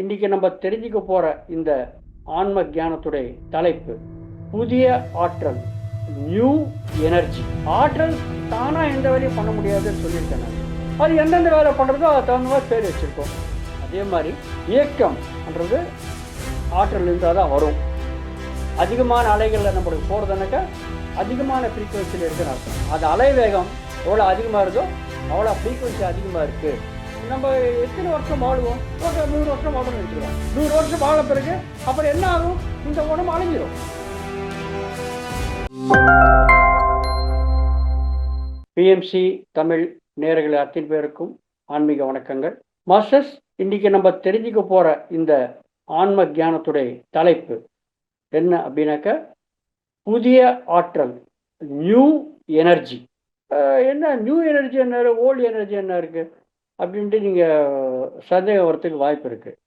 இன்றைக்கி நம்ம தெரிஞ்சுக்க போகிற இந்த ஆன்ம ஞானத்துடைய தலைப்பு புதிய ஆற்றல் நியூ எனர்ஜி ஆற்றல் தானாக எந்த வேலையும் பண்ண முடியாதுன்னு சொல்லியிருக்கேன் அது எந்தெந்த வேலை பண்ணுறதோ அது தகுந்த மாதிரி பேர் வச்சுருக்கோம். அதே மாதிரி இயக்கம்ன்றது ஆற்றல் இருந்தால் தான் வரும். அதிகமான அலைகளில் நம்மளுக்கு போகிறதுனாக்கா அதிகமான ஃப்ரீக்குவென்சியில் இருக்குன்னு அர்த்தம். அது அலை வேகம் எவ்வளோ அதிகமாக இருக்கோ அவ்வளோ ஃப்ரீக்குவென்சி அதிகமாக இருக்குது நம்ம எத்தனை வருஷம் வாழுவோம்? ஒரு நூறு வருஷம் வாழணும்னு வச்சுக்கிறோம் நூறு வருஷம் வாழ பிறகு அப்புறம் என்ன ஆகும்? இந்த உடம்பு அழிஞ்சிடும் பிஎம்சி தமிழ் நேயர்கள் அத்தனை பேருக்கும் ஆன்மீக வணக்கங்கள். மாஸ்டர்ஸ் இன்னைக்கு நம்ம தெரிஞ்சுக்க போற இந்த ஆன்ம ஞானத்துடைய தலைப்பு என்ன அப்படின்னாக்க புதிய ஆற்றல் நியூ எனர்ஜி என்ன நியூ எனர்ஜி என்ன ஓல்டு எனர்ஜி என்ன இருக்கு? அப்படின்ட்டு நீங்கள் சந்தேகம் வரத்துக்கு வாய்ப்பு இருக்குது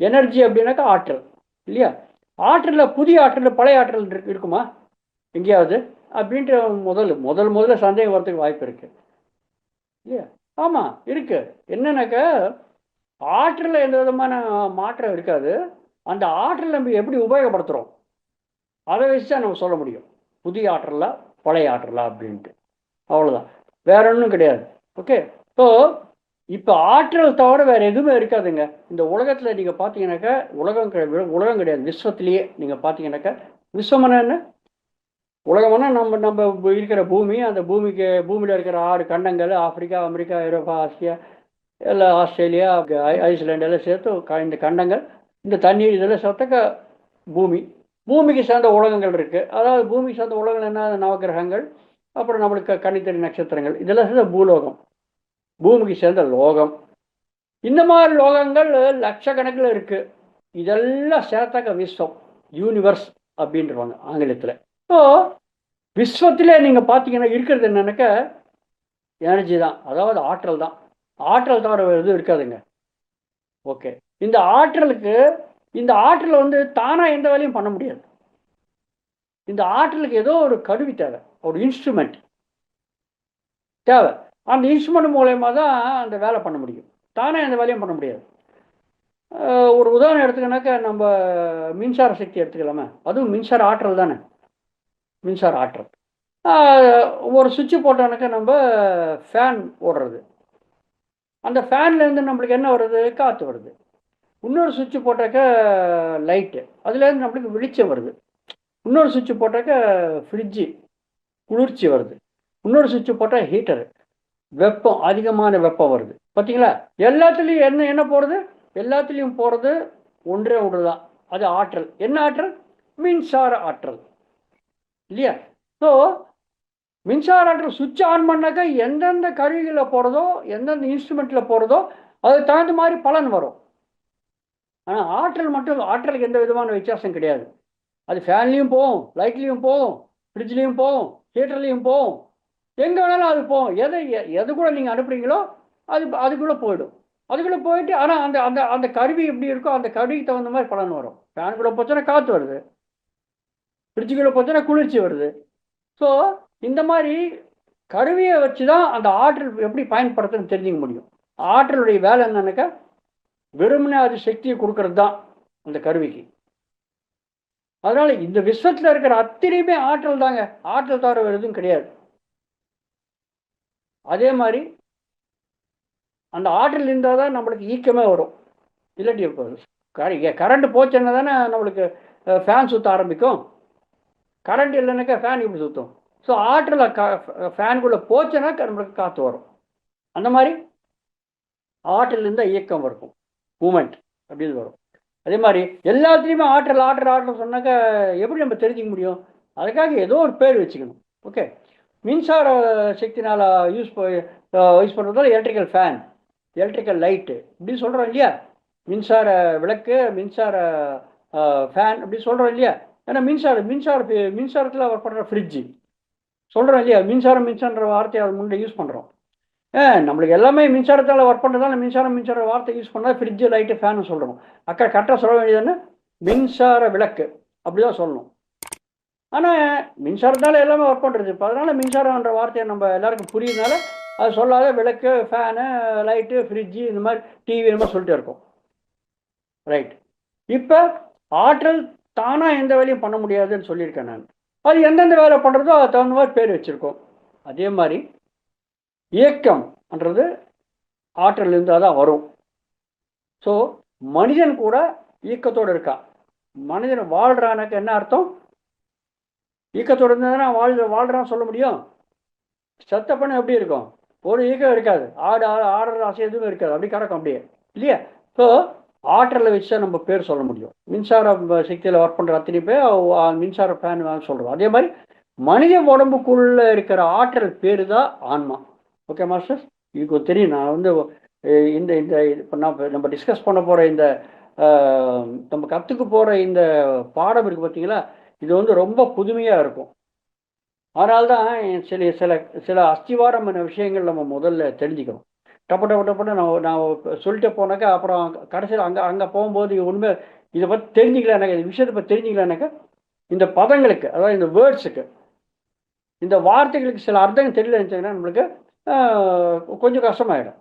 எனர்ஜி அப்படின்னாக்கா ஆற்றல் இல்லையா? ஆற்றலில் புதிய ஆற்றல் பழைய ஆற்றல் இருக்கு இருக்குமா? எங்கேயாவது? அப்படின்ட்டு முதல் முதல் முதல்ல சந்தேகம் வரத்துக்கு வாய்ப்பு இருக்குது இல்லையா? ஆமாம் இருக்குது என்னன்னாக்கா ஆற்றலில் எந்த விதமான மாற்றம் இருக்காது. அந்த ஆற்றல் நம்ம எப்படி உபயோகப்படுத்துகிறோம் அதை வச்சு தான் நம்ம சொல்ல முடியும். புதிய ஆற்றலா பழைய ஆற்றலா அப்படின்ட்டு. அவ்வளோதான் வேற ஒன்றும் கிடையாது. ஓகே? ஸோ இப்போ ஆற்றல் தவிர வேற எதுவுமே இருக்காதுங்க. இந்த உலகத்தில் நீங்கள் பார்த்தீங்கன்னாக்கா உலகம் உலகம் கிடையாது. விஸ்வத்திலேயே நீங்கள் பார்த்தீங்கன்னாக்கா விஸ்வம்னா என்ன உலகம்னா நம்ம நம்ம இருக்கிற பூமி அந்த பூமிக்கு பூமியில் இருக்கிற ஆறு கண்டங்கள் ஆப்பிரிக்கா அமெரிக்கா ஐரோப்பா ஆசியா எல்லாம் ஆஸ்திரேலியா ஐ- எல்லாம் சேர்த்து இந்த கண்டங்கள் இந்த தண்ணீர் இதெல்லாம் சேர்த்தக்க பூமி. பூமிக்கு சேர்ந்த உலகங்கள் இருக்குது அதாவது பூமிக்கு சேர்ந்த உலகங்கள் என்ன? நவகிரகங்கள் அப்புறம் நம்மளுக்கு கன்னித்தறி நட்சத்திரங்கள். இதெல்லாம் சேர்ந்த பூலோகம். பூமிக்கு சேர்ந்த லோகம். இந்த மாதிரி லோகங்கள் லட்சக்கணக்கில் இருக்கு. இதெல்லாம் சேர்த்தாக்க விஸ்வம் யூனிவர்ஸ் அப்படின்றவாங்க ஆங்கிலத்தில். ஸோ விஸ்வத்தில் நீங்கள் பார்த்தீங்கன்னா இருக்கிறது என்னன்னாக்க எனர்ஜி தான். அதாவது ஆற்றல் தான். ஆற்றல் தவிர வேறு எதுவும் இருக்காதுங்க. ஓகே இந்த ஆற்றலுக்கு இந்த ஆற்றலை வந்து தானாக எந்த வேலையும் பண்ண முடியாது. இந்த ஆற்றலுக்கு ஏதோ ஒரு கருவி தேவை. ஒரு இன்ஸ்ட்ருமெண்ட் தேவை. அந்த இன்ஸ்ட்ருமெண்ட் மூலயமா தான் அந்த வேலை பண்ண முடியும். தானே எந்த வேலையும் பண்ண முடியாது. ஒரு உதாரணம் எடுத்துக்கனாக்கா நம்ம மின்சார சக்தி எடுத்துக்கலாமே. அதுவும் மின்சார ஆற்றல் தானே. மின்சார ஆற்றல். ஒரு சுவிட்சு போட்டோன்னாக்கா நம்ம ஃபேன் ஓடுறது. அந்த ஃபேன்லேருந்து நம்மளுக்கு என்ன வருது? காற்று வருது. இன்னொரு சுவிட்சு போட்டாக்க லைட்டு அதுலேருந்து நம்மளுக்கு வெளிச்சம் வருது. இன்னொரு சுவிட்சு போட்டாக்க ஃப்ரிட்ஜு குளிர்ச்சி வருது. இன்னொரு சுவிட்சு போட்டால் ஹீட்டரு வெப்பம் அதிகமான வெப்பம் வருது. பார்த்தீங்களா எல்லாத்துலேயும் என்ன என்ன போகிறது எல்லாத்துலேயும் போகிறது ஒன்றே ஒன்று தான் அது ஆற்றல். என்ன ஆற்றல்? மின்சார ஆற்றல். இல்லையா? ஸோ மின்சார ஆற்றல் சுவிட்ச் ஆன் பண்ணாக்கா எந்தெந்த கருவிகளில் போகிறதோ எந்தெந்த இன்ஸ்ட்ருமெண்ட்டில் போகிறதோ அதுக்கு தகுந்த மாதிரி பலன் வரும். ஆனால் ஆற்றல் மட்டும் ஆற்றலுக்கு எந்த விதமான வித்தியாசம் கிடையாது. அது ஃபேன்லேயும் போகும் லைட்லேயும் போகும் ஃப்ரிட்ஜ்லேயும் போகும் ஹீட்டர்லேயும் போகும். எங்கே வேணாலும் அது போகும் எதை எ- எது கூட நீங்கள் அனுப்புறீங்களோ அது அதுக்குள்ளே போயிடும். அதுக்குள்ளே போயிட்டு ஆனால் அந்த அந்த அந்த கருவி எப்படி இருக்கோ அந்த கருவிக்கு தகுந்த மாதிரி பலன் வரும். ஃபேனுக்குள்ளே போச்சுன்னா காற்று வருது. ஃப்ரிட்ஜுக்குள்ளே போச்சுன்னா குளிர்ச்சி வருது. ஸோ இந்த மாதிரி கருவியை வச்சு தான் அந்த ஆற்றல் எப்படி பயன்படுத்துன்னு தெரிஞ்சுக்க முடியும். ஆற்றலுடைய வேலை என்னன்னாக்கா வெறுமனே அது சக்தியை கொடுக்கறது தான் அந்த கருவிக்கு. அதனால் இந்த விஸ்வத்தில் இருக்கிற அத்தனையுமே ஆற்றல் தாங்க ஆற்றல் தவிர வேறு எதுவும் கிடையாது. அதே மாதிரி அந்த ஆற்றல் இருந்தால் தான் நம்மளுக்கு ஈக்கமே வரும். இல்லாட்டி இப்போ கரண்ட் போச்சுன்னா தானே நம்மளுக்கு ஃபேன் சுற்ற ஆரம்பிக்கும். கரண்ட் இல்லைனாக்கா ஃபேன் இப்படி சுற்றும் ஸோ ஆற்றில் க ஃபேனுக்குள்ளே போச்சுன்னா நம்மளுக்கு காற்று வரும். அந்த மாதிரி ஆற்றல் இருந்தால் இயக்கம் இருக்கும். மூமெண்ட் அப்படின்னு வரும். அதே மாதிரி எல்லாத்துலேயுமே ஆற்றல் ஆற்றல் ஆற்றல் சொன்னாக்கா எப்படி நம்ம தெரிஞ்சுக்க முடியும்? அதுக்காக ஏதோ ஒரு பேர் வச்சுக்கணும். ஓகே மின்சார சக்தினால் யூஸ் யூஸ் பண்ணுறதால எலக்ட்ரிக்கல் ஃபேன் எலக்ட்ரிக்கல் லைட்டு இப்படி சொல்கிறோம் இல்லையா? மின்சார விளக்கு மின்சார ஃபேன் அப்படி சொல்கிறோம் இல்லையா? ஏன்னா மின்சார மின்சார மின்சாரத்தில் ஒர்க் பண்ணுற ஃப்ரிட்ஜு சொல்கிறோம் இல்லையா? மின்சாரம் மின்சாரன்ற வார்த்தையை அவர் முன்னே யூஸ் பண்ணுறோம் ஏ நம்மளுக்கு எல்லாமே மின்சாரத்தால் ஒர்க் பண்ணுறதால மின்சாரம் மின்சார வார்த்தை யூஸ் பண்ணால் ஃப்ரிட்ஜு லைட்டு ஃபேனு சொல்கிறோம் அக்கா கரெக்டாக சொல்ல வேண்டியதுன்னு மின்சார விளக்கு. அப்படி தான் சொல்லணும். ஆனால் மின்சாரத்தால் எல்லாமே ஒர்க் பண்ணுறது இப்போ அதனால் மின்சாரம்ன்ற வார்த்தையை நம்ம எல்லாருக்கும் புரியுதுனால அது சொல்லாத விளக்கு ஃபேனு லைட்டு ஃப்ரிட்ஜு இந்த மாதிரி டிவி இந்த மாதிரி சொல்லிட்டு இருக்கோம். ரைட் இப்போ ஆற்றல் தானாக எந்த வேலையும் பண்ண முடியாதுன்னு சொல்லியிருக்கேன் நான். அது எந்தெந்த வேலை பண்ணுறதோ அதை தகுந்த மாதிரி பேர் வச்சுருக்கோம். அதே மாதிரி இயக்கம்ன்றது ஆற்றல் இருந்தால் தான் வரும். ஸோ மனிதன் கூட இயக்கத்தோடு இருக்கான் மனிதன் வாழ்கிறானுக்கு என்ன அர்த்தம்? ஈக்கத்தோடு இருந்தால் வாழ் வாழ்கிறான்னு சொல்ல முடியும். சத்த பண்ண எப்படி இருக்கும்? ஒரு ஈக்கம் இருக்காது. ஆடு ஆடு ஆடுற ஆசை எதுவும் இருக்காது. அப்படி கிடக்கும் அப்படியே. இல்லையா? ஸோ ஆற்றலை வச்சு தான் நம்ம பேர் சொல்ல முடியும். மின்சார சக்தியில் ஒர்க் பண்ணுற அத்தனை பேர் மின்சார ஃபேன் சொல்கிறோம் அதே மாதிரி மனித உடம்புக்குள்ளே இருக்கிற ஆற்றல் பேர் தான் ஆன்மா. ஓகே மாஸ்டர் இதுக்கு தெரியும். நான் வந்து இந்த இந்த இப்போ நான் நம்ம டிஸ்கஸ் பண்ண போகிற இந்த நம்ம கற்றுக்க போகிற இந்த பாடம் இருக்குது பார்த்தீங்களா இது வந்து ரொம்ப புதுமையாக இருக்கும். அதனால்தான் சில சில சில அஸ்திவாரமான விஷயங்கள் நம்ம முதல்ல தெரிஞ்சுக்கணும். டப்பு டப்பு டப்புன்னு நான் நான் சொல்லிட்டு போனாக்கா அப்புறம் கடைசியில் அங்கே அங்கே போகும்போது உண்மை இதை பற்றி தெரிஞ்சுக்கலானாக்கா இந்த விஷயத்தை பற்றி தெரிஞ்சுக்கலானாக்கா இந்த பதங்களுக்கு அதாவது இந்த வேர்ட்ஸுக்கு இந்த வார்த்தைகளுக்கு சில அர்த்தங்கள் தெரியலன்னு நம்மளுக்கு கொஞ்சம் கஷ்டமாயிடும்.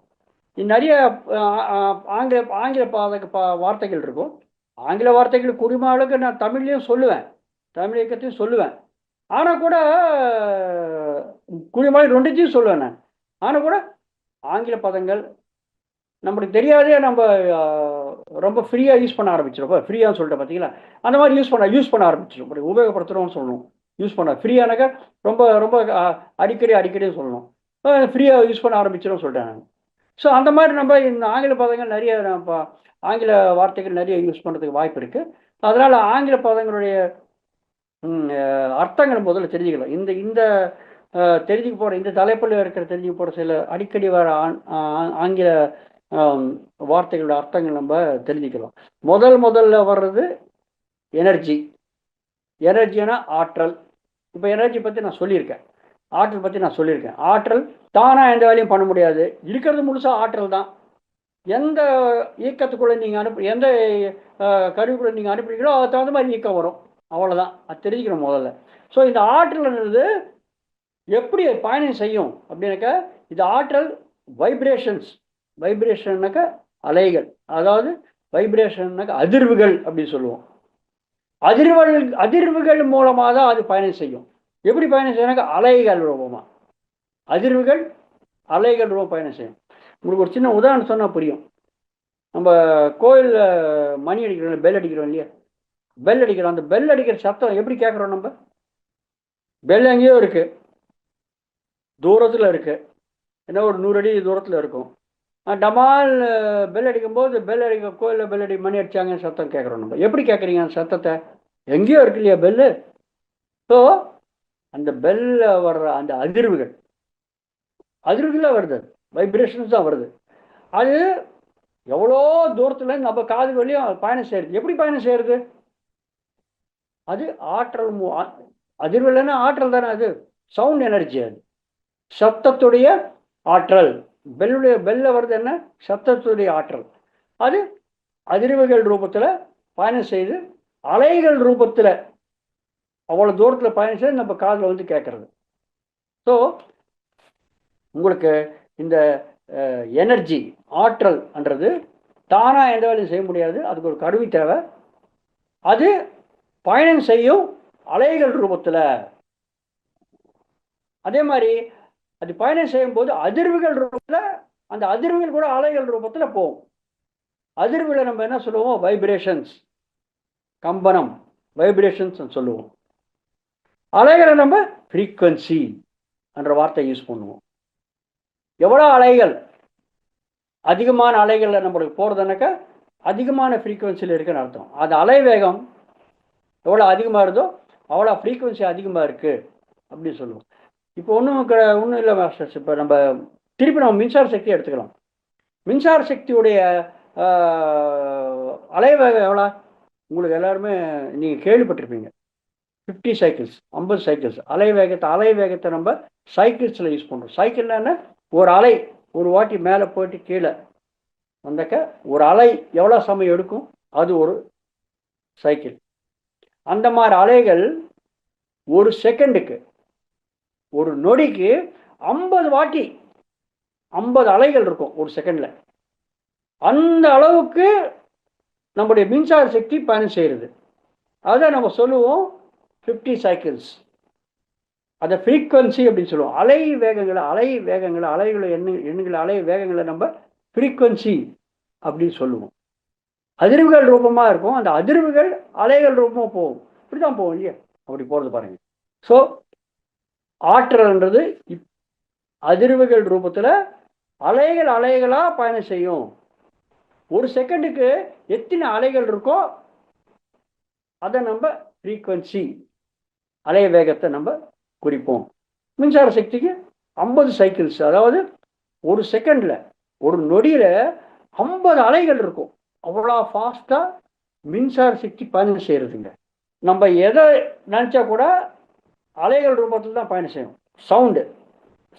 இது நிறைய ஆங்கில ஆங்கில பாதக பா- வார்த்தைகள் இருக்கும். ஆங்கில வார்த்தைகள் குறிமாளுக்கு அளவுக்கு நான் தமிழ்லையும் சொல்லுவேன். தமிழ் இயக்கத்தையும் சொல்லுவேன். ஆனால் கூட குடிமொழி ரெண்டுத்தையும் சொல்லுவேன் நான். ஆனால் கூட ஆங்கில பதங்கள் நம்மளுக்கு தெரியாதே நம்ம ரொம்ப ஃப்ரீயாக யூஸ் பண்ண ஆரம்பிச்சிடும் ஃப்ரீயாக சொல்லிட்டு பார்த்தீங்களா அந்த மாதிரி யூஸ் பண்ண யூஸ் பண்ண ஆரம்பிச்சிடும் இப்படி உபயோகப்படுத்துகிறோம்னு சொல்லணும் யூஸ் பண்ண ஃப்ரீயானாக்க ரொம்ப ரொம்ப அடிக்கடி அடிக்கடி சொல்லணும் ஃப்ரீயாக யூஸ் பண்ண ஆரம்பிச்சிடும் சொல்லிட்டேன் நான். ஸோ அந்த மாதிரி நம்ம இந்த ஆங்கில பதங்கள் நிறைய ஆங்கில வார்த்தைகள் நிறைய யூஸ் பண்ணுறதுக்கு வாய்ப்பு இருக்குது அதனால் ஆங்கில பதங்களுடைய அர்த்தங்கள் முதல்ல தெரிஞ்சுக்கலாம் இந்த இந்த தெரிஞ்சுக்க போகிற இந்த தலைப்பில் இருக்கிற தெரிஞ்சுக்க போகிற சில அடிக்கடி வர ஆ- ஆங்கில வார்த்தைகளோட அர்த்தங்கள் நம்ம தெரிஞ்சுக்கலாம். முதல் முதல்ல வர்றது எனர்ஜி. எனர்ஜினா ஆற்றல். இப்போ எனர்ஜி பற்றி நான் சொல்லியிருக்கேன். ஆற்றல் பற்றி நான் சொல்லியிருக்கேன். ஆற்றல் தானாக எந்த வேலையும் பண்ண முடியாது. இருக்கிறது முழுசாக ஆற்றல் தான். எந்த இயக்கத்துக்குள்ளே நீங்கள் அனுப்பு எந்த கருவிக்குள்ளே நீங்கள் அனுப்புறீங்களோ அதுக்கு தகுந்த மாதிரி இயக்கம் வரும். அவ்வளோதான் அது தெரிஞ்சுக்கணும் முதல்ல. ஸோ இந்த ஆற்றல்ன்றது எப்படி பயணம் செய்யும்? அப்படின்னாக்கா இது ஆற்றல் வைப்ரேஷன்ஸ் வைப்ரேஷன்னாக்கா அலைகள். அதாவது வைப்ரேஷன்னாக்க அதிர்வுகள் அப்படின்னு சொல்லுவோம். அதிர்வுகள் அதிர்வுகள் மூலமாக தான் அது பயணம் செய்யும். எப்படி பயணம் செய்யணும்னாக்கா அலைகள் ரூபமாக அதிர்வுகள் அலைகள் ரூபம் பயணம் செய்யும். உங்களுக்கு ஒரு சின்ன உதாரணம் சொன்னால் புரியும். நம்ம கோயிலில் மணி அடிக்கிறோம் பெல் அடிக்கிறோம் இல்லையா? பெல் அடிக்கிறோம் அந்த பெல் அடிக்கிற சத்தம் எப்படி கேட்குறோம் நம்ம? பெல் எங்கேயோ இருக்கு. தூரத்தில் இருக்கு. என்ன ஒரு நூறு அடி தூரத்தில் இருக்கும். டமால் பெல் அடிக்கும்போது பெல் அடிக்க கோயிலில் பெல் அடி மணி அடிச்சாங்க சத்தம் கேட்குறோம் நம்ம. எப்படி கேட்குறீங்க அந்த சத்தத்தை? எங்கேயோ இருக்கு இல்லையா பெல்லு ஸோ அந்த பெல்ல வர்ற அந்த அதிர்வுகள் அதிர்வுகளாக வருது. வைப்ரேஷன்ஸ் தான் வருது. அது எவ்வளோ தூரத்தில் நம்ம காது வழியும் பயணம் செய்கிறது எப்படி பயணம் செய்யறது? அது ஆற்றல் அதிர்வலைன்னா ஆற்றல் தானே அது? சவுண்ட் எனர்ஜி அது. சத்தத்துடைய ஆற்றல். பெல்லுடைய பெல்ல வருது என்ன? சத்தத்துடைய ஆற்றல். அது அதிர்வுகள் ரூபத்தில் பயணம் செய்து அலைகள் ரூபத்தில் அவ்வளோ தூரத்தில் பயணம் செய்து நம்ம காதில் வந்து கேட்குறது. ஸோ உங்களுக்கு இந்த எனர்ஜி ஆற்றல்ன்றது தானாக எந்த வேலையும் செய்ய முடியாது. அதுக்கு ஒரு கருவி தேவை. அது பயணம் செய்யும் அலைகள் ரூபத்தில். அதே மாதிரி அது பயணம் செய்யும் போது அதிர்வுகள் ரூபத்தில் அந்த அதிர்வுகள் கூட அலைகள் ரூபத்தில் போகும். அதிர்வுகளை நம்ம என்ன சொல்லுவோம்? வைப்ரேஷன்ஸ் கம்பனம். வைப்ரேஷன்ஸ் சொல்லுவோம். அலைகளை நம்ம ஃப்ரீக்வன்சி என்ற வார்த்தை யூஸ் பண்ணுவோம். எவ்வளோ அலைகள்? அதிகமான அலைகளில் நம்மளுக்கு போகிறதுனாக்கா அதிகமான ஃப்ரீக்குவென்சியில் இருக்குன்னு அர்த்தம். அது அலை வேகம் எவ்வளோ அதிகமாக இருந்தோ அவ்வளோ ஃப்ரீக்குவென்சி அதிகமாக இருக்குது அப்படின்னு சொல்லுவோம். இப்போ ஒன்றும் ஒன்றும் இல்லை மாஸ்டர்ஸ் இப்போ நம்ம திருப்பி நம்ம மின்சார சக்தி எடுத்துக்கலாம். மின்சார சக்தியுடைய அலைவேகம் எவ்வளோ? உங்களுக்கு எல்லாருமே நீங்கள் கேள்விப்பட்டிருப்பீங்க. ஃபிஃப்டி சைக்கிள்ஸ் ஐம்பது சைக்கிள்ஸ் அலை வேகத்தை அலை வேகத்தை நம்ம சைக்கிள்ஸில் யூஸ் பண்ணுறோம் சைக்கிள்னா ஒரு அலை ஒரு வாட்டி மேலே போயிட்டு கீழே வந்தாக்க ஒரு அலை எவ்வளோ சமயம் எடுக்கும்? அது ஒரு சைக்கிள் அந்த மாதிரி அலைகள் ஒரு செகண்டுக்கு ஒரு நொடிக்கு ஐம்பது வாட்டி ஐம்பது அலைகள் இருக்கும் ஒரு செகண்டில் அந்த அளவுக்கு நம்முடைய மின்சார சக்தி பயணம் செய்கிறது. அதை நம்ம சொல்லுவோம் ஃபிஃப்டி சைக்கிள்ஸ் அதை ஃப்ரீக்வன்சி அப்படின்னு சொல்லுவோம். அலை வேகங்களை அலை வேகங்களை அலைகளை எண்ணு எண்ணுகளை அலை வேகங்களை நம்ம ஃப்ரீக்வன்சி அப்படின்னு சொல்லுவோம். அதிர்வுகள் ரூபமாக இருக்கும். அந்த அதிர்வுகள் அலைகள் ரூபமாக போகும். இப்படி தான் போகும் இல்லையா? அப்படி போகிறது பாருங்க. ஸோ ஆற்றல்ன்றது இப் அதிர்வுகள் ரூபத்தில் அலைகள் அலைகளாக பயணம் செய்யும். ஒரு செகண்டுக்கு எத்தனை அலைகள் இருக்கோ அதை நம்ம ஃப்ரீக்வன்சி அலை வேகத்தை நம்ம குறிப்போம். மின்சார சக்திக்கு ஐம்பது சைக்கிள்ஸ் அதாவது ஒரு செகண்டில் ஒரு நொடியில் ஐம்பது அலைகள் இருக்கும். அவ்வளோ ஃபாஸ்ட்டாக மின்சார சக்தி பயணம் செய்கிறதுங்க நம்ம எதை நினச்சா கூட அலைகள் ரூபத்தில் தான் பயணம் செய்யும் சவுண்டு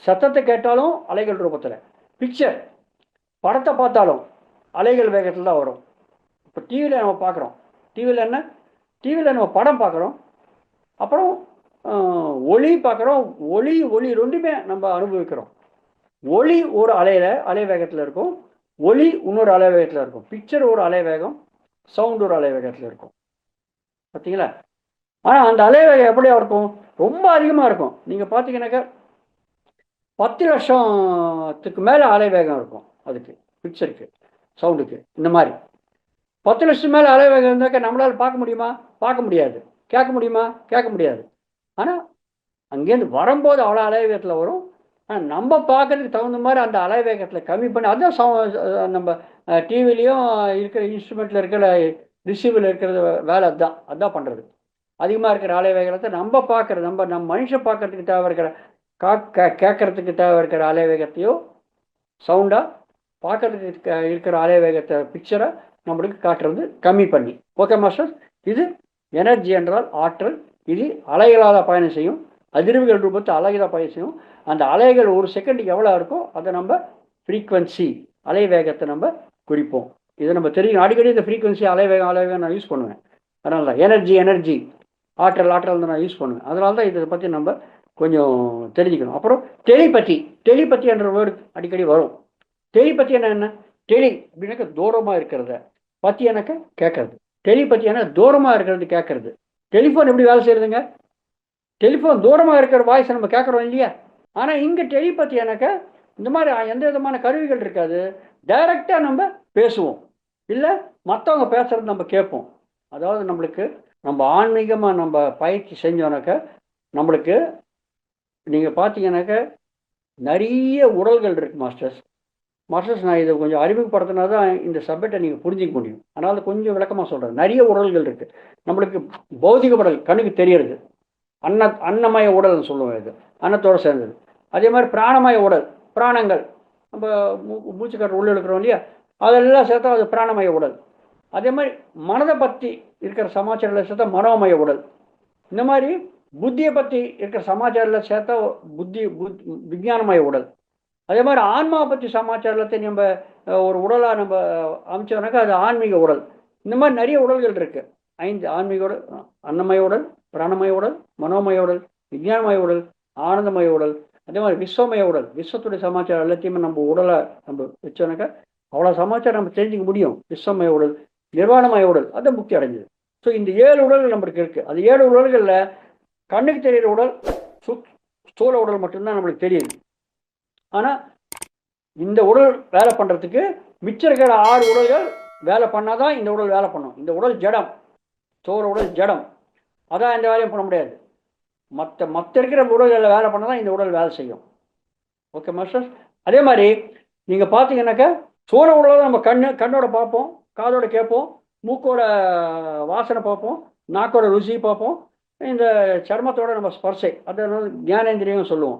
சத்தத்தை கேட்டாலும் அலைகள் ரூபத்தில். பிக்சர் படத்தை பார்த்தாலும் அலைகள் வேகத்தில் தான் வரும். இப்போ டிவியில் நம்ம பார்க்குறோம். டிவியில் என்ன? டிவியில் நம்ம படம் பார்க்குறோம். அப்புறம் ஒளி பார்க்குறோம். ஒளி ஒளி ரெண்டுமே நம்ம அனுபவிக்கிறோம். ஒளி ஒரு அலையில் அலை வேகத்தில் இருக்கும். ஒளி இன்னொரு அலைவேகத்தில் இருக்கும். பிக்சர் ஒரு அலைவேகம் சவுண்ட் ஒரு அலைவேகத்தில் இருக்கும். பார்த்தீங்களா ஆனால் அந்த அலைவேகம் எப்படியா இருக்கும்? ரொம்ப அதிகமாக இருக்கும். நீங்கள் பார்த்தீங்கன்னாக்கா பத்து லட்சத்துக்கு மேலே அலைவேகம் இருக்கும் அதுக்கு பிக்சருக்கு சவுண்டுக்கு இந்த மாதிரி. பத்து லட்சம் மேலே அலைவேகம் இருந்தாக்கா நம்மளால் பார்க்க முடியுமா? பார்க்க முடியாது. கேட்க முடியுமா? கேட்க முடியாது. ஆனால் அங்கேருந்து வரும்போது அவ்வளோ அலைவேகத்தில் வரும். ஆனால் நம்ம பார்க்கறதுக்கு தகுந்த மாதிரி அந்த அலை வேகத்தில் கம்மி பண்ணி அதுதான் நம்ம டிவிலையும் இருக்கிற இன்ஸ்ட்ருமெண்ட்டில் இருக்கிற ரிசீவில் இருக்கிறது வேலை அதுதான். அதுதான் பண்ணுறது அதிகமாக இருக்கிற அலை வேகத்தை நம்ம பார்க்குறது நம்ம நம்ம மனுஷன் பார்க்கறதுக்கு தேவை இருக்கிற கா கேட்கறதுக்கு தேவை இருக்கிற அலைவேகத்தையோ சவுண்டாக பார்க்கறதுக்கு க- இருக்கிற அலை வேகத்தை பிக்சரை நம்மளுக்கு காட்டுறது கம்மி பண்ணி. ஓகே மாஸ்டர் இது எனர்ஜி என்றால் ஆற்றல். இது அலைகளால் பயணம் செய்யும் அதிர்வுகள் ரூபத்தை அலைகளாக பயணம் அந்த அலைகள் ஒரு செகண்டுக்கு எவ்வளோ இருக்கோ அதை நம்ம ஃப்ரீக்வன்சி அலை வேகத்தை நம்ம குறிப்போம். இதை நம்ம தெரியும். அடிக்கடி இந்த ஃப்ரீக்வன்சி அலைவேகம் அலைவேகம் நான் யூஸ் பண்ணுவேன். அதனால தான் எனர்ஜி எனர்ஜி ஆற்றல் ஆற்றல் தான் நான் யூஸ் பண்ணுவேன். அதனால தான் இதை பற்றி நம்ம கொஞ்சம் தெரிஞ்சுக்கணும். அப்புறம் டெலிபத்தி டெலிபத்தி என்ற வேர்டு அடிக்கடி வரும். டெலிபத்தி என்ன என்ன? டெலி அப்படின்னாக்க தூரமாக இருக்கிறத பற்றி எனக்கு கேட்கறது. டெலிபத்தி என்ன தூரமாக இருக்கிறது கேட்கறது. டெலிஃபோன் எப்படி வேலை செய்யறதுங்க டெலிஃபோன் தூரமாக இருக்கிற வாய்ஸ் நம்ம கேட்குறோம் இல்லையா? ஆனால் இங்கே டெலிபத்தி எனக்கு இந்த மாதிரி எந்த விதமான கருவிகள் இருக்காது. டைரெக்டாக நம்ம பேசுவோம். இல்லை மற்றவங்க பேசுகிறது நம்ம கேட்போம். அதாவது நம்மளுக்கு நம்ம ஆன்மீகமாக நம்ம பயிற்சி செஞ்சோனாக்க நம்மளுக்கு நீங்கள் பார்த்தீங்கன்னாக்க நிறைய உடல்கள் இருக்குது மாஸ்டர்ஸ். மாஸ்டர்ஸ் நான் இதை கொஞ்சம் அறிமுகப்படுத்தினா தான் இந்த சப்ஜெக்டை நீங்கள் புரிஞ்சிக்க முடியும். அதனால் கொஞ்சம் விளக்கமாக சொல்கிறேன் நிறைய உடல்கள் இருக்குது நம்மளுக்கு பௌதிக உடல் கண்ணுக்கு தெரியறது. அன்ன அன்னமய உடல்னு சொல்லுவோம் இது. அன்னத்தோடு சேர்ந்தது. அதே மாதிரி பிராணமய உடல் பிராணங்கள். நம்ம மூ மூச்சுக்காற்று உள்ள இருக்கிறோம் இல்லையா? அதெல்லாம் சேர்த்தா அது பிராணமய உடல். அதே மாதிரி மனதை பற்றி இருக்கிற சமாச்சாரத்தில் சேர்த்தா மனோமய உடல். இந்த மாதிரி புத்தியை பற்றி இருக்கிற சமாச்சாரத்தில் சேர்த்தா புத்தி புத் விஞ்ஞானமய உடல். அதே மாதிரி ஆன்மாவை பற்றி சமாச்சாரத்தை நம்ம ஒரு உடலாக நம்ம அமைச்சோம்னாக்கா அது ஆன்மீக உடல். இந்த மாதிரி நிறைய உடல்கள் இருக்குது ஐந்து ஆன்மீக உடல் அன்னமய உடல் பிராணமய உடல் மனோமய உடல் விஞ்ஞானமய உடல் ஆனந்தமய உடல் அதே மாதிரி விஸ்வமய உடல். விஸ்வத்துடைய சமாச்சாரம் எல்லாத்தையுமே நம்ம உடலை நம்ம வச்சோனாக்கா அவ்வளோ சமாச்சாரம் நம்ம தெரிஞ்சுக்க முடியும். விஸ்வமய உடல் நிர்வாணமய உடல் அது முக்தி அடைஞ்சது. ஸோ இந்த ஏழு உடல்கள் நம்மளுக்கு இருக்குது அது ஏழு உடல்களில் கண்ணுக்கு தெரியிற உடல் சு ஸ்தூல உடல் மட்டும்தான் நம்மளுக்கு தெரியுது. ஆனால் இந்த உடல் வேலை பண்ணுறதுக்கு மிச்சம் இருக்கிற ஆறு உடல்கள் வேலை பண்ணாதான் இந்த உடல் வேலை பண்ணும். இந்த உடல் ஜடம் ஸ்தூல உடல் ஜடம். அதான் இந்த வேலையும் பண்ண முடியாது. மற்ற மற்ற இருக்கிற உடல்களில் வேலை பண்ணால் தான் இந்த உடல் வேலை செய்யும். ஓகே மாஸ்டர் அதே மாதிரி நீங்கள் பார்த்தீங்கன்னாக்கா சூற உடலை நம்ம கண்ணு கண்ணோட பார்ப்போம் காதோட கேட்போம் மூக்கோட வாசனை பார்ப்போம் நாக்கோட ருசி பார்ப்போம் இந்த சர்மத்தோட நம்ம ஸ்பர்சை அது ஞானேந்திரியம் சொல்லுவோம்.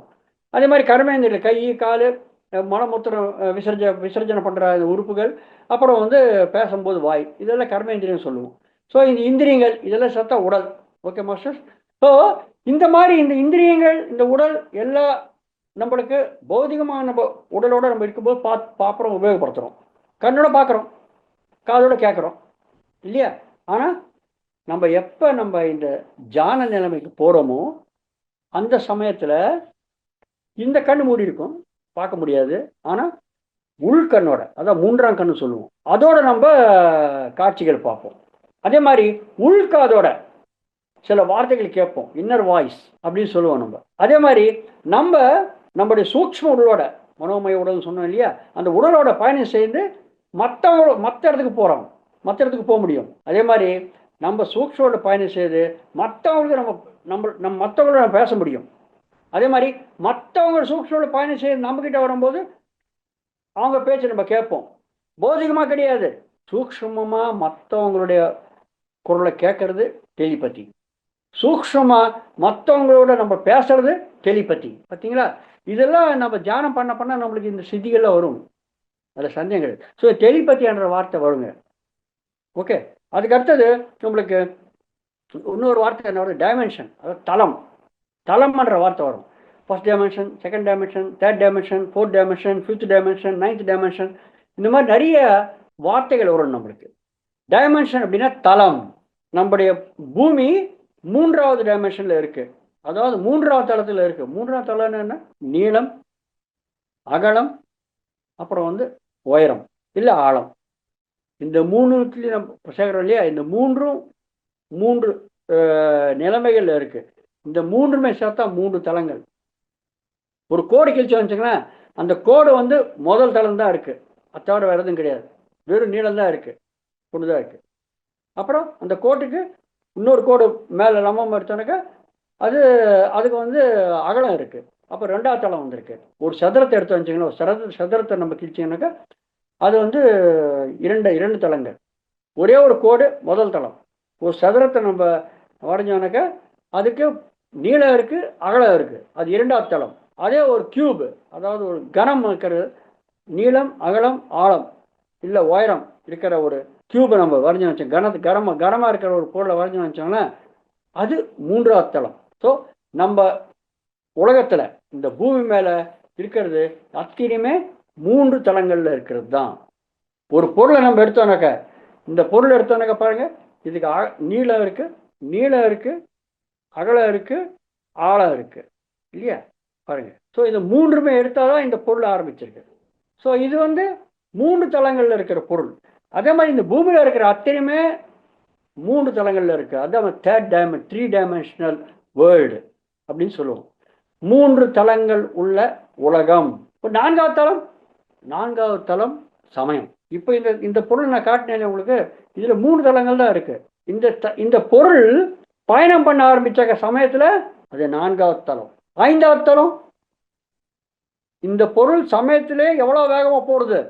அதே மாதிரி கர்மேந்திரியம் கை கால் மலமூத்திரம் விசர்ஜ விசர்ஜனை பண்ணுற இந்த உறுப்புகள் அப்புறம் வந்து பேசும்போது வாய் இதெல்லாம் கர்மேந்திரியம் சொல்லுவோம். ஸோ இந்த இந்திரியங்கள் இதெல்லாம் சத்த உடல். ஓகே மாஸ்டர் ஸோ இந்த மாதிரி இந்த இந்திரியங்கள் இந்த உடல் எல்லா நம்மளுக்கு பௌதிகமாக நம்ம உடலோட நம்ம இருக்கும்போது பா பார்க்குறோம் உபயோகப்படுத்துகிறோம் கண்ணோட பார்க்குறோம் காதோட கேட்குறோம் இல்லையா? ஆனால் நம்ம எப்போ நம்ம இந்த ஜான நிலைமைக்கு போகிறோமோ அந்த சமயத்தில் இந்த கண் மூடி இருக்கும் பார்க்க முடியாது. ஆனால் உள்கண்ணோட அதான் மூன்றாம் கண்ணு சொல்லுவோம். அதோட நம்ம காட்சிகள் பார்ப்போம். அதே மாதிரி உள்காதோட சில வார்த்தைகள் கேட்போம். இன்னர் வாய்ஸ் அப்படின்னு சொல்லுவோம் நம்ம. அதே மாதிரி நம்ம நம்முடைய சூக்ஷ்ம உடலோட மனோமய உடல்னு சொன்னோம் இல்லையா? அந்த உடலோட பயணம் செய்து மற்றவங்களோட மற்ற இடத்துக்கு போகிறோம் மற்ற இடத்துக்கு போக முடியும். அதே மாதிரி நம்ம சூக்ஷோட பயணம் செய்து மற்றவங்களுக்கு நம்ம நம்ம நம்ம மற்றவங்களோட நம்ம பேச முடியும். அதே மாதிரி மற்றவங்க சூக்ஷோட பயணம் செய்து நம்மக்கிட்ட வரும்போது அவங்க பேச்சு நம்ம கேட்போம். போதிகமாக கிடையாது. சூக்ஷ்மமாக மற்றவங்களுடைய குரலை கேட்கறது டெலிபதி சூக்ஷ்மமாக மற்றவங்களோட நம்ம பேசுறது டெலிபதி. பார்த்தீங்களா இதெல்லாம் நம்ம தியானம் பண்ண பண்ண நம்மளுக்கு இந்த சித்திகள்லாம் வரும். அதில் சந்தேகம் கிடையாது ஸோ டெலிபதின்ற வார்த்தை வருங்க. ஓகே அதுக்கு அடுத்தது நம்மளுக்கு இன்னொரு வார்த்தை என்ன வருது டைமென்ஷன் அதாவது தளம். தளம்ன்ற வார்த்தை வரும். First dimension second dimension third dimension fourth dimension fifth dimension ninth dimension இந்த மாதிரி நிறைய வார்த்தைகள் வரும் நம்மளுக்கு. டைமென்ஷன் அப்படின்னா தளம். நம்முடைய பூமி மூன்றாவது டைமென்ஷன்ல இருக்குது அதாவது மூன்றாவது தளத்தில் இருக்குது மூன்றாவது தளம் என்ன நீளம் அகலம் அப்புறம் வந்து உயரம் இல்லை ஆழம். இந்த மூணுத்துலேயும் நம்ம சேர்க்குறோம் இல்லையா? இந்த மூன்றும் மூன்று நிலைமைகள் இருக்குது இந்த மூன்றுமே சேர்த்தா மூன்று தளங்கள். ஒரு கோடு கிழிச்சு வச்சுங்களேன் அந்த கோடு வந்து முதல் தளம் தான் இருக்குது அத்தோட தவிர வேறு எதுவும் கிடையாது. வெறும் நீளம் தான் இருக்குது புண்ணுதான் இருக்கு? இருக்குது அப்புறம் அந்த கோட்டுக்கு இன்னொரு கோடு மேலே லம்பம் எடுத்தோன்னாக்கா அது அதுக்கு வந்து அகலம் இருக்குது அப்போ ரெண்டாவது தளம் வந்திருக்கு. ஒரு சதுரத்தை எடுத்து வச்சிங்கன்னா ஒரு சதுர சதுரத்தை நம்ம கிழிச்சிங்கனாக்கா அது வந்து இரண்டு இரண்டு தளங்கள். ஒரே ஒரு கோடு முதல் தளம். ஒரு சதுரத்தை நம்ம வரைஞ்சோன்னாக்கா அதுக்கு நீளம் இருக்குது அகலம் இருக்குது அது இரண்டாவது தளம். அதே ஒரு கியூப் அதாவது ஒரு கனம் இருக்கிற நீளம் அகலம் ஆழம் இல்லை உயரம் இருக்கிற ஒரு கியூபை நம்ம வரைஞ்சி வச்சோம். கனத்து கனமாக கனமாக இருக்கிற ஒரு பொருளை வரைஞ்சு வச்சோம்னா அது மூன்றாவது தளம். ஸோ நம்ம உலகத்தில் இந்த பூமி மேலே இருக்கிறது அத்தனையுமே மூன்று தளங்களில் இருக்கிறது தான். ஒரு பொருளை நம்ம எடுத்தோன்னாக்க இந்த பொருள் எடுத்தோன்னாக்க பாருங்கள் இதுக்கு ஆ நீளம் இருக்குது நீளம் இருக்குது அகலம் இருக்குது ஆழம் இருக்குது இல்லையா? பாருங்கள் ஸோ இந்த மூன்றுமே எடுத்தால் தான் இந்த பொருள் ஆரம்பிச்சிருக்கு. ஸோ இது வந்து மூன்று தளங்களில் இருக்கிற பொருள். அதே மாதிரி இந்த பூமியில் இருக்கிற அத்தனையுமே மூணு தளங்களில் இருக்குது அதான் தேர்ட் டைம த்ரீ டைமென்ஷனல் வேர்ல்டு அப்படின்னு சொல்லுவோம். மூன்று தளங்கள் உள்ள உலகம். இப்போ நான்காவது தளம் நான்காவது தளம் சமயம். இப்போ இந்த இந்த பொருள் நான் காட்டினேன் உங்களுக்கு இதில் மூணு தளங்கள் தான் இருக்குது இந்த த இந்த பொருள் பயணம் பண்ண ஆரம்பித்த சமயத்தில் அது நான்காவது தளம். ஐந்தாவது தளம் இந்த பொருள் சமயத்திலே எவ்வளோ வேகமாக போடுது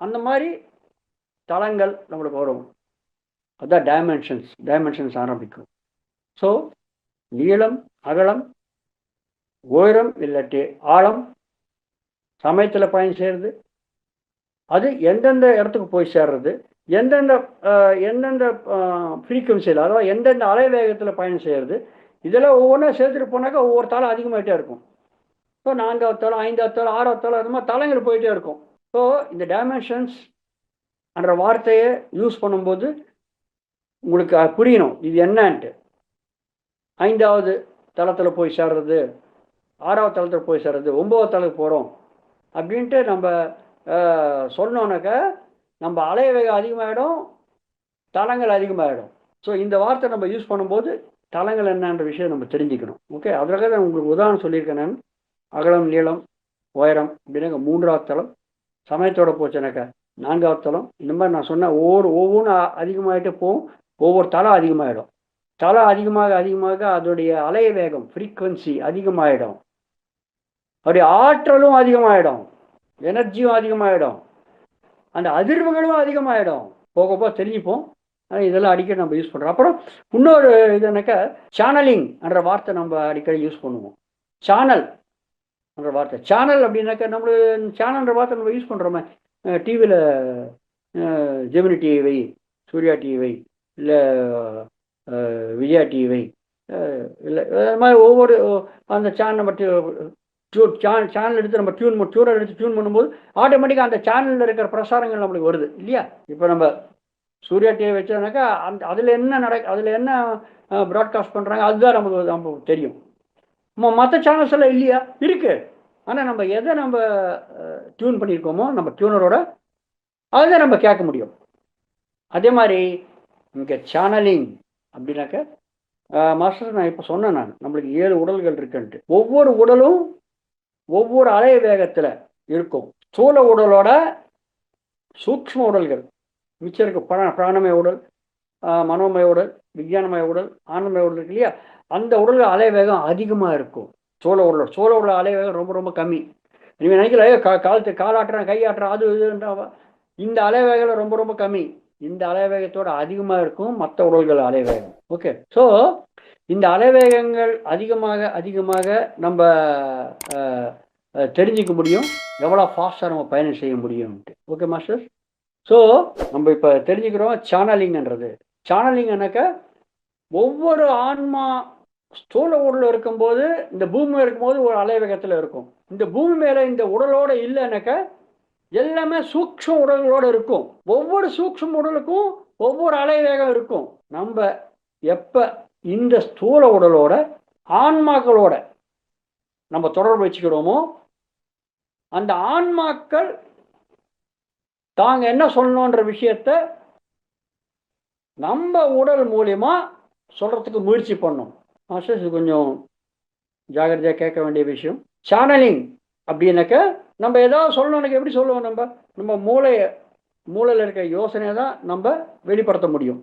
அந்த மாதிரி தளங்கள் நம்மளுக்கு வரும். அதுதான் டைமென்ஷன்ஸ் டைமென்ஷன்ஸ் ஆரம்பிக்கும். ஸோ நீளம் அகலம் உயரம் இல்லாட்டி ஆழம் சமயத்தில் பயன் செய்கிறது அது எந்தெந்த இடத்துக்கு போய் சேர்றது எந்தெந்த எந்தெந்த ஃப்ரீக்குவன்சியில் அதாவது எந்தெந்த அலை வேகத்தில் பயணம் செய்கிறது இதெல்லாம் ஒவ்வொன்றா சேர்த்துட்டு போனாக்கா ஒவ்வொரு தளம் அதிகமாகிட்டே இருக்கும். ஸோ நான்காவது தளம் ஐந்தாவது தளம் ஆறாவது தளம் அது மாதிரி தளங்கள் போயிட்டே இருக்கும். ஸோ இந்த டைமென்ஷன்ஸ் என்ற வார்த்தையை யூஸ் பண்ணும்போது உங்களுக்கு புரியணும். இது என்னன்ட்டு. ஐந்தாவது தளத்தில் போய் சேர்றது ஆறாவது தளத்தில் போய் சேர்றது ஒம்பதாவது தளத்துக்கு போகிறோம் அப்படின்ட்டு நம்ம சொன்னோனாக்க நம்ம அலைய வேகம் அதிகமாகிடும் தளங்கள் அதிகமாகிடும் ஸோ இந்த வார்த்தை நம்ம யூஸ் பண்ணும்போது தளங்கள் என்னன்ற விஷயம் நம்ம தெரிஞ்சுக்கணும். ஓகே அதற்காக தான் உங்களுக்கு உதாரணம் சொல்லியிருக்கேன் நான். அகலம் நீளம் உயரம் அப்படின்னாக்க மூன்றாவது தளம். சமயத்தோட போச்சுனாக்கா நான்காவது தளம். இந்த மாதிரி நான் சொன்ன ஒவ்வொரு ஒவ்வொன்றும் அதிகமாகிட்டே போகும். ஒவ்வொரு தலை அதிகமாகிடும் தலை அதிகமாக அதிகமாக அதோடைய அலைய வேகம் ஃப்ரீக்குவன்சி அதிகமாகிடும் அவருடைய ஆற்றலும் அதிகமாகிடும் எனர்ஜியும் அதிகமாகிடும் அந்த அதிர்வுகளும் அதிகமாகிடும் போக போக தெரிஞ்சுப்போம். ஆனால் இதெல்லாம் அடிக்கடி நம்ம யூஸ் பண்ணுறோம் அப்புறம் இன்னொரு இதுனாக்கா சேனலிங் என்ற வார்த்தை நம்ம அடிக்கடி யூஸ் பண்ணுவோம். சேனல் என்ற வார்த்தை. சேனல் அப்படின்னாக்கா நம்மளுக்கு சேனல்ன்ற வார்த்தை நம்ம யூஸ் பண்ணுறோமே டிவியில் ஜெமினி டிவி சூர்யா டிவி இல்லை விஜயா டிவி இல்லை அது மாதிரி ஒவ்வொரு அந்த சேனல் நம்ம டியூன் சேனல் எடுத்து நம்ம டியூன் டியூனர் எடுத்து டியூன் பண்ணும்போது ஆட்டோமேட்டிக்காக அந்த சேனலில் இருக்கிற பிரசாரங்கள் நம்மளுக்கு வருது இல்லையா? இப்போ நம்ம சூர்யா டிவி வச்சோம்னாக்கா அந்த அதில் என்ன நட அதில் என்ன ப்ராட்காஸ்ட் பண்ணுறாங்க அதுதான் நமக்கு நமக்கு தெரியும். மற்ற சேனல்ஸ் எல்லாம் இல்லையா? இருக்குது ஆனால் நம்ம எதை நம்ம டியூன் பண்ணியிருக்கோமோ நம்ம டியூனரோட அதை நம்ம கேட்க முடியும். அதே மாதிரி இங்கே சேனலிங் அப்படின்னாக்க மாஸ்டர் நான் இப்போ சொன்னேன் நான் நம்மளுக்கு ஏழு உடல்கள் இருக்குன்ட்டு. ஒவ்வொரு உடலும் ஒவ்வொரு அலை வேகத்தில் இருக்கும். சூழ உடலோட சூக்ஷ்ம உடல்கள் மிச்சம் இருக்க பிராண பிராணமய உடல் மனோமய உடல் விஞ்ஞானமய உடல் ஆனந்தமய உடல் இருக்கு இல்லையா? அந்த உடல் அலைவேகம் அதிகமாக இருக்கும். சோழ உடல் சோழ உடல் அலைவேகம் ரொம்ப ரொம்ப கம்மி. நீங்கள் நினைக்கல கா காலத்து காலாட்டுறான் கையாட்டுறான் அது இதுன்றா இந்த அலைவேகம் ரொம்ப ரொம்ப கம்மி. இந்த அலைவேகத்தோட அதிகமாக இருக்கும் மற்ற உடல்கள் அலைவேகம் ஓகே ஸோ இந்த அலைவேகங்கள் அதிகமாக அதிகமாக நம்ம தெரிஞ்சிக்க தெரிஞ்சுக்க முடியும். எவ்வளோ ஃபாஸ்ட்டாக நம்ம பயணம் செய்ய முடியும்ட்டு ஓகே மாஸ்டர் ஸோ நம்ம இப்போ தெரிஞ்சுக்கிறோம் சேனலிங்ன்றது சேனலிங்னாக்க ஒவ்வொரு ஆன்மா ஸ்தூல உடல் இருக்கும்போது இந்த பூமி இருக்கும்போது ஒரு அலைவேகத்தில் இருக்கும். இந்த பூமி மேலே இந்த உடலோட இல்லைனாக்கா எல்லாமே சூக்ஷ்ம உடல்களோடு இருக்கும். ஒவ்வொரு சூக்ஷ்ம உடலுக்கும் ஒவ்வொரு அலைவேகம் இருக்கும். நம்ம எப்போ இந்த ஸ்தூல உடலோட ஆன்மாக்களோட நம்ம தொடர்பு வச்சுக்கிறோமோ அந்த ஆன்மாக்கள் தாங்க என்ன சொல்லணுன்ற விஷயத்த நம்ம உடல் மூலியமா சொல்றதுக்கு முயற்சி பண்ணும். மாஸ்டர்ஸ் கொஞ்சம் ஜாகிரதையாக கேட்க வேண்டிய விஷயம். சேனலிங் அப்படின்னாக்க நம்ம ஏதாவது சொல்லணும்னுக்கு எப்படி சொல்லுவோம் நம்ம? நம்ம மூளையை மூளையில் இருக்க யோசனையை தான் நம்ம வெளிப்படுத்த முடியும்.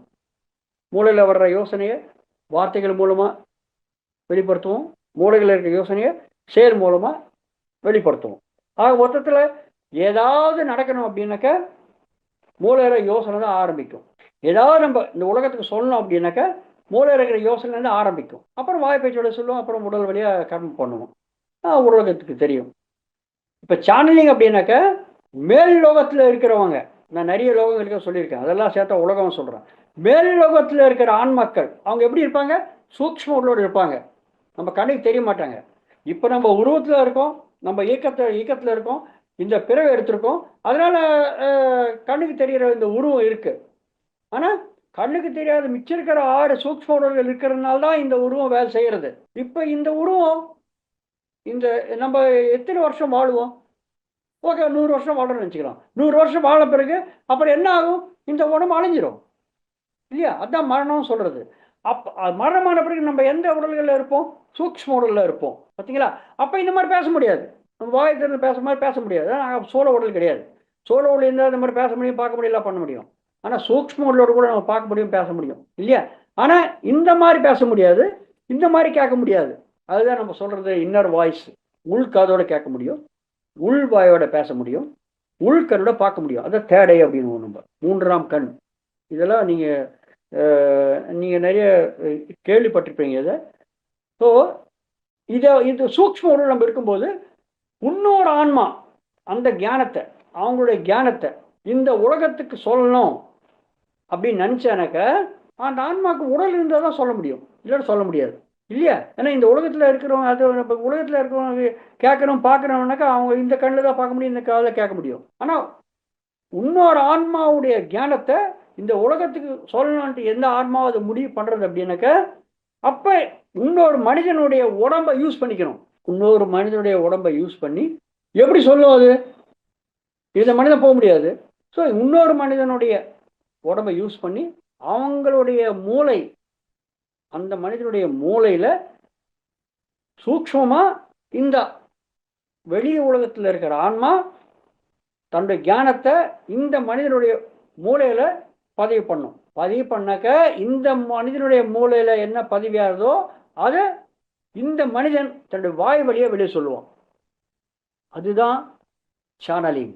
மூளையில் வர்ற யோசனையை வார்த்தைகள் மூலமாக வெளிப்படுத்துவோம். மூளையில் இருக்க யோசனையை செயல் மூலமாக வெளிப்படுத்துவோம். ஆக மொத்தத்தில் ஏதாவது நடக்கணும் அப்படின்னாக்க மூளையில் யோசனை தான் ஆரம்பிக்கும். ஏதாவது நம்ம இந்த உலகத்துக்கு சொல்லணும் அப்படின்னாக்க மூளை இருக்கிற யோசனை வந்து ஆரம்பிக்கும். அப்புறம் வாய்ப்பேச்சோட சொல்லுவோம் அப்புறம் உடல் வழியாக கர்மம் பண்ணுவோம். உலகத்துக்கு தெரியும். இப்போ சேனலிங் அப்படின்னாக்க மேல் லோகத்தில் இருக்கிறவங்க நான் நிறைய லோகங்களுக்கு சொல்லியிருக்கேன். அதெல்லாம் சேர்த்தா உலகம் சொல்கிறேன் மேல் லோகத்தில் இருக்கிற ஆண் மக்கள் அவங்க எப்படி இருப்பாங்க? சூக்ஷ்ம உடலோடு இருப்பாங்க. நம்ம கண்ணுக்கு தெரிய மாட்டாங்க. இப்போ நம்ம உருவத்தில் இருக்கோம் நம்ம இயக்கத்தில் இயக்கத்தில் இருக்கோம் இந்த பிறவை எடுத்திருக்கோம். அதனால் கண்ணுக்கு தெரிகிற இந்த உருவம் இருக்குது ஆனால் கண்ணுக்கு தெரியாத மிச்சம் இருக்கிற ஆறு சூக்ஷ்ம உடல்கள் இருக்கிறதுனால தான் இந்த உருவம் வேலை செய்கிறது இப்போ இந்த உருவம் இந்த நம்ம எத்தனை வருஷம் வாழுவோம்? ஓகே நூறு வருஷம் வாழணும்னு நினச்சிக்கலாம் நூறு வருஷம் வாழ பிறகு அப்புறம் என்ன ஆகும்? இந்த உடம்பு அழிஞ்சிரும். இல்லையா? அதான் மரணம் சொல்கிறது அப் மரணமான பிறகு நம்ம எந்த உடல்களில் இருப்போம்? சூக்ஷ்ம உடலில் இருப்போம். பார்த்தீங்களா அப்போ இந்த மாதிரி பேச முடியாது. நம்ம வாய் திறந்து பேச மாதிரி பேச முடியாது. நாங்கள் சோழ உடல் கிடையாது. சோழ உடல் இருந்தால் இந்த மாதிரி பேச முடியும் பார்க்க முடியல பண்ண முடியும். ஆனால் சூக்ஷ்ம உடலோட கூட நம்ம பார்க்க முடியும் பேச முடியும். இல்லையா? ஆனால் இந்த மாதிரி பேச முடியாது. இந்த மாதிரி கேட்க முடியாது. அதுதான் நம்ம சொல்கிறது இன்னர் வாய்ஸ் உள் காதோட கேட்க முடியும். உள் வாயோட பேச முடியும். உள் கண்ணோட பார்க்க முடியும். அதான் தேடை அப்படின்னு நம்ம. மூன்றாம் கண். இதெல்லாம் நீங்கள் நீங்கள் நிறைய கேள்விப்பட்டிருப்பீங்க இதை. ஸோ இதை இது சூக்ஷ்ம உடல் நம்ம இருக்கும்போது இன்னொரு ஆன்மா அந்த ஞானத்தை அவங்களுடைய ஞானத்தை இந்த உலகத்துக்கு சொல்லணும். அப்படின்னு நினச்சானாக்க அந்த ஆன்மாவுக்கு உடல் இருந்தால் தான் சொல்ல முடியும். இல்லைன்னு சொல்ல முடியாது. இல்லையா? ஏன்னா இந்த உலகத்தில் இருக்கிறவங்க அது இப்போ உலகத்தில் இருக்கிறவங்க கேட்கணும் பார்க்குறவனாக்கா அவங்க இந்த கண்ணில் தான் பார்க்க முடியும் இந்த காதில் கேட்க முடியும். ஆனால் இன்னொரு ஆன்மாவுடைய ஞானத்தை இந்த உலகத்துக்கு சொல்லணுன்ட்டு எந்த ஆன்மாவும் அதை முடிவு பண்ணுறது அப்படின்னாக்க அப்போ இன்னொரு மனிதனுடைய உடம்பை யூஸ் பண்ணிக்கணும். இன்னொரு மனிதனுடைய உடம்பை யூஸ் பண்ணி எப்படி சொல்லும் அது? இந்த மனிதன் போக முடியாது. ஸோ இன்னொரு மனிதனுடைய உடம்பை யூஸ் பண்ணி அவங்களுடைய மூளை அந்த மனிதனுடைய மூளையில் சூக்ஷ்மமாக இந்த வெளிய உலகத்தில் இருக்கிற ஆன்மா தன்னுடைய ஞானத்தை இந்த மனிதனுடைய மூளையில் பதிவு பண்ணும். பதிவு பண்ணாக்க இந்த மனிதனுடைய மூளையில் என்ன பதிவாகிறதோ அதை இந்த மனிதன் தன்னுடைய வாய் வழியை வெளியே சொல்லுவான். அதுதான் சேனலிங்